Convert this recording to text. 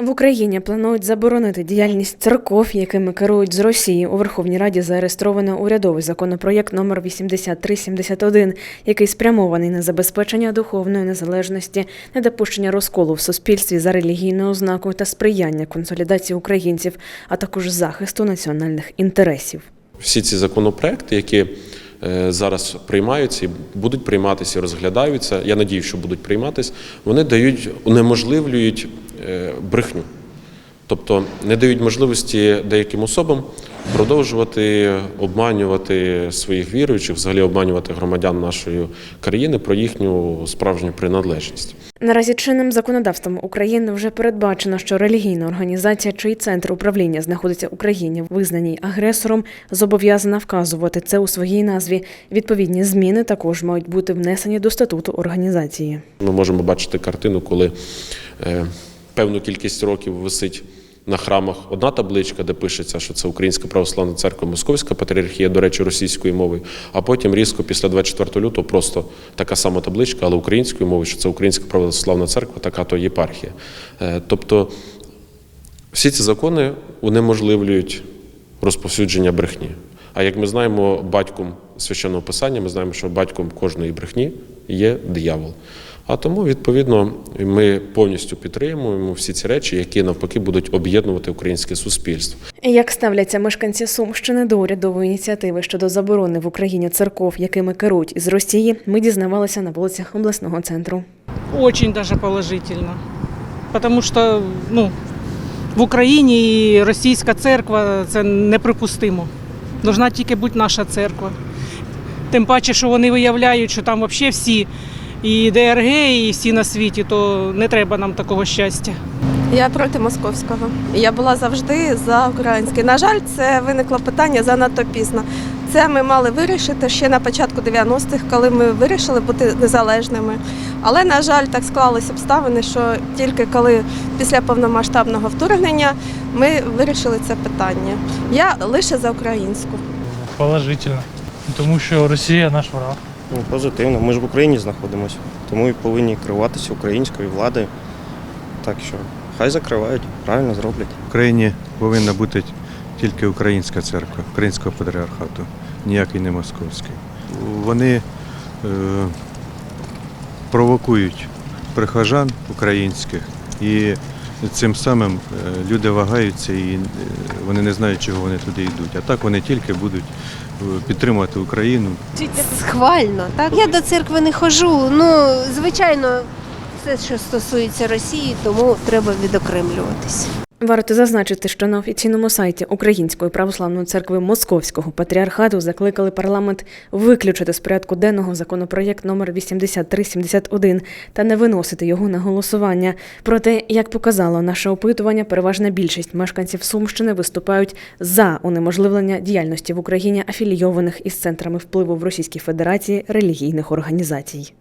В Україні планують заборонити діяльність церков, якими керують з Росії. У Верховній Раді зареєстровано урядовий законопроєкт номер 8371, який спрямований на забезпечення духовної незалежності, недопущення розколу в суспільстві за релігійною ознакою та сприяння консолідації українців, а також захисту національних інтересів. Всі ці законопроекти, які е, зараз приймаються і будуть прийматися, розглядаються, я надію, що будуть прийматися, вони дають, унеможливлюють брехню. Тобто не дають можливості деяким особам продовжувати обманювати своїх віруючих, взагалі обманювати громадян нашої країни про їхню справжню приналежність. Наразі чинним законодавством України вже передбачено, що релігійна організація, чий центр управління знаходиться в Україні, визнаній агресором, зобов'язана вказувати це у своїй назві. Відповідні зміни також мають бути внесені до статуту організації. Ми можемо бачити картину, коли е, певну кількість років висить на храмах одна табличка, де пишеться, що це Українська православна церква, Московська патріархія, до речі, російською мовою. А потім різко після 24 лютого просто така сама табличка, але українською мовою, що це Українська православна церква, така то єпархія. Е, тобто всі ці закони унеможливлюють розповсюдження брехні. А як ми знаємо, батьком священного писання, ми знаємо, що батьком кожної брехні є диявол. А тому, відповідно, ми повністю підтримуємо всі ці речі, які навпаки будуть об'єднувати українське суспільство. Як ставляться мешканці Сумщини до урядової ініціативи щодо заборони в Україні церков, якими керують із Росії, ми дізнавалися на вулицях обласного центру. Очень даже положительно. Потому що ну, в Україні і російська церква це неприпустимо. Должна тільки бути наша церква. Тим паче, що вони виявляють, що там взагалі всі і ДРГ, і всі на світі, то не треба нам такого щастя. Я проти московського. Я була завжди за українське. На жаль, це виникло питання занадто пізно. Це ми мали вирішити ще на початку 90-х, коли ми вирішили бути незалежними. Але, на жаль, так склались обставини, що тільки коли після повномасштабного вторгнення ми вирішили це питання. Я лише за українську. Положительно. Тому що Росія наш враг. Ну, позитивно. Ми ж в Україні знаходимося, тому і повинні керуватися українською владою. Так що хай закривають, правильно зроблять. В Україні повинна бути тільки українська церква, українського патріархату, ніякий не московський. Вони е, провокують прихожан українських і цим самим е, люди вагаються і е, вони не знають, чого вони туди йдуть. А так вони тільки будуть е, підтримувати Україну, Схвально. Так я до церкви не ходжу. Ну звичайно, все, що стосується Росії, тому треба відокремлюватись. Варто зазначити, що на офіційному сайті Української православної церкви Московського патріархату закликали парламент виключити з порядку денного законопроєкт номер 8371 та не виносити його на голосування. Проте, як показало наше опитування, переважна більшість мешканців Сумщини виступають за унеможливлення діяльності в Україні афілійованих із центрами впливу в Російській Федерації релігійних організацій.